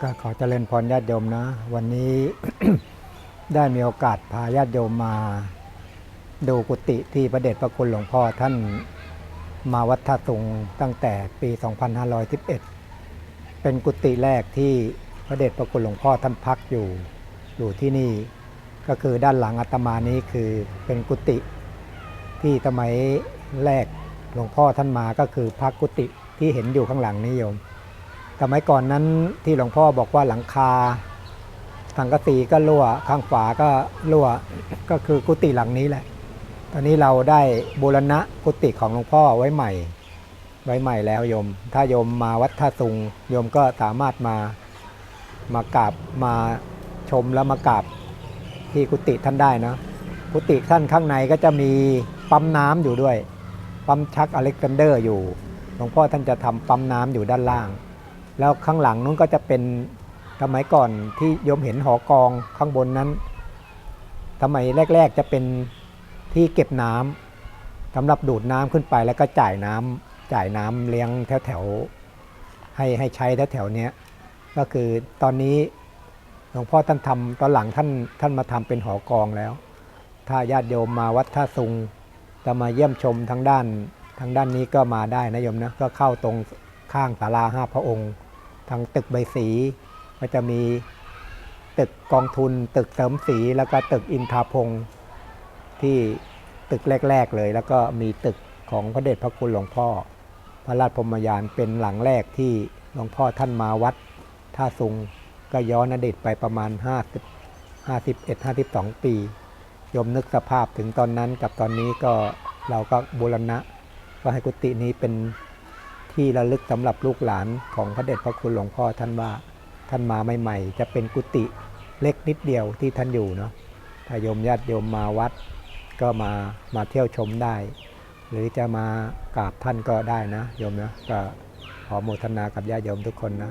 ก็ขอเจริญพรญาติโยมนะ วันนี้ ได้มีโอกาสพาญาติโยมมา ดูกุฏิที่พระเดชพระคุณหลวงพ่อท่านมาวัดท่าตุงตั้งแต่ปี 2511 เป็นกุฏิแรกที่พระเดชพระคุณหลวงพ่อท่านพักอยู่อยู่ที่นี่ ก็คือด้านหลังอาตมานี้คือเป็นกุฏิที่สมัยแรกหลวงพ่อท่านมาก็คือพักกุฏิ ที่เห็นอยู่ข้างหลังนี้โยม สมัยก่อนนั้นที่หลวงพ่อบอกว่าหลังคาสังกะสีก็รั่วข้างฝาก็รั่วก็คือกุฏิหลังนี้แหละ ตอนนี้เราได้บูรณะกุฏิของหลวงพ่อไว้ใหม่ ไว้ใหม่แล้วโยม ถ้าโยมมาวัดท่าสุงโยมก็สามารถมามากราบมาชมแล้วมากราบที่กุฏิท่านได้นะกุฏิท่านข้างในก็จะมีปั๊มน้ำอยู่ด้วย ปั๊มชักอเล็กซานเดอร์อยู่ หลวงพ่อท่านจะทำปั๊มน้ำอยู่ด้านล่าง แล้วข้างหลังนู้นก็จะเป็นสมัยก่อนที่โยมเห็นหอกองข้างบนนั้นสมัยแรก ๆจะเป็นที่เก็บน้ำสำหรับดูดน้ำขึ้นไปแล้วก็จ่ายน้ำจ่ายน้ำเลี้ยงแถวๆให้ให้ใช้แถวๆเนี้ยก็คือตอนนี้หลวงพ่อท่านทำตอนหลังท่านท่านมาทำเป็นหอกองแล้ว ถ้าญาติโยมมาวัดท่าซุงจะมาเยี่ยมชมทางด้านางด้านนี้ก็มาได้นะโยมนะก็เข้าตรงข้างศาลาห้าพระองค์ ทางตึกใบสีก็จะมีตึกกองทุน ตึกเสริมสีแล้วก็ตึกอินทาพงศ์ที่ตึกแรก ๆเลย แล้วก็มีตึกของพระเดชพระคุณหลวงพ่อ พระราชพรหมยานเป็นหลังแรกที่หลวงพ่อท่านมาวัดท่าซุงก็ย้อนอดีตไปประมาณ 50 51 52 ปีโยมนึกสภาพถึงตอนนั้นกับตอนนี้ก็เราก็บูรณะ ก็ให้กุฏินี้เป็นที่ระลึกสำหรับลูกหลานของพระเดชพระคุณหลวงพ่อท่านว่าท่านมาใหม่ๆ จะเป็นกุฏิเล็กนิดเดียวที่ท่านอยู่เนาะถ้าโยมญาติโยมมาวัดก็มามาเที่ยวชมได้ หรือจะมากราบท่านก็ได้นะโยมนะก็ขอโมทนากับญาติโยมทุกคนนะ